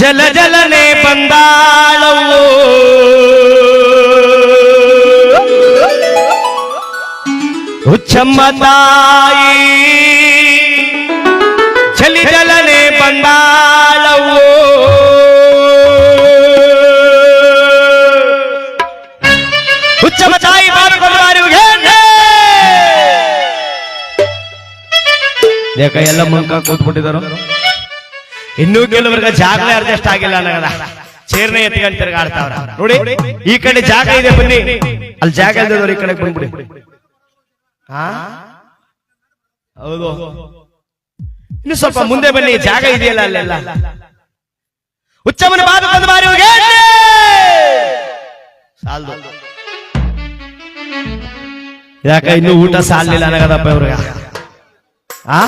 ಜಲ ಜಲನೆ ಬಂದಾಳವು ಹುಚ್ಚಮ್ಮ ತಾಯಿ ಚಲಿ ಜಲನೆ ಬಂದಾಳವು ಹುಚ್ಚಮ್ಮ ತಾಯಿ ಬಾರಿಕೊಂಡು ಬಾರಿ ಯಾಕ ಎಲ್ಲ ಮುನ್ಕ ಕೂತ್ಬಿಟ್ಟಿದಾರು ಇನ್ನೂ ಕೆಲವರಿಗೆ ಜಾಗಲೇ ಅಡ್ಜಸ್ಟ್ ಆಗಿಲ್ಲ ನನಗದ ಚೇರ್ನ ಎತ್ಕೊಂಡು ತಿರುಗಾಡ್ತಾವ್ರ. ನೋಡಿ ಈ ಕಡೆ ಜಾಗ ಇದೆ ಬನ್ನಿ. ಅಲ್ಲಿ ಜಾಗ ಇದ್ದದವ್ರು ಈ ಕಡೆ ಬಂದ್ಬಿಡಿ. ಹಾ ಹೌದು. ಇನ್ನು ಸ್ವಲ್ಪ ಮುಂದೆ ಬನ್ನಿ ಜಾಗ ಇದೆಯಲ್ಲ ಅಲ್ಲೆಲ್ಲ. ಉಚ್ಚಮನ ಬಾದು ಬಂದು ಬಾರಿ ಸಾಲ್ದು. ಯಾಕ ಇನ್ನು ಊಟ ಸಾಲಿಲ್ಲ ನನಗದಪ್ಪ ಇವ್ರಿಗೆ? ಆ?